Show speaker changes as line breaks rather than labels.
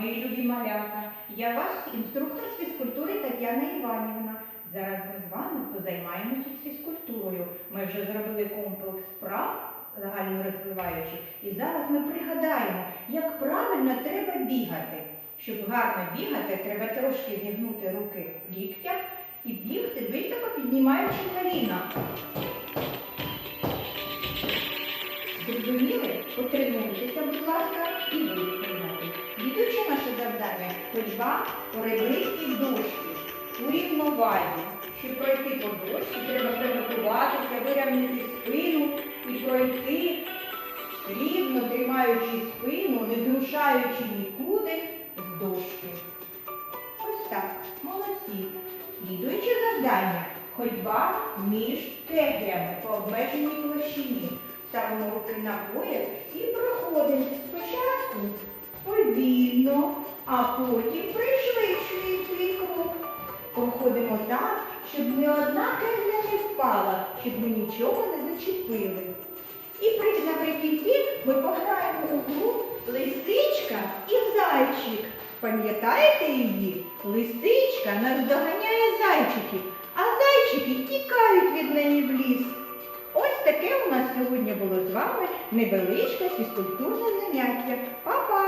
Мої любі малята, я ваш інструктор з фізкультури Тетяна Іванівна. Зараз ми з вами позаймаємося фізкультурою. Ми вже зробили комплекс вправ загально розвиваючих. І зараз ми пригадаємо, як правильно треба бігати. Щоб гарно бігати, треба трошки зігнути руки в ліктях і бігти високо піднімаючи коліна. Зрозуміли? Потренуйтеся, будь ласка, наше ходьба по ребристій дошці у рівновазі. Щоб пройти по дошці, треба приготуватися, вирівняти спину і пройти рівно тримаючи спину, не зрушаючи нікуди з дошки. Ось так, молодці. Слідуюче завдання ходьба між кеглями по обмеженій площині. Ставимо руки на пояс і а потім пришвидшуємо свій. Проходимо так, щоб ні одна кегля не впала, щоб ми нічого не зачепили. І при- наприкінці ми пограємо у гру лисичка і зайчик. Пам'ятаєте її? Лисичка наздоганяє зайчиків, а зайчики тікають від неї в ліс. Ось таке у нас сьогодні було з вами невеличке фізкультурне заняття. Па-па!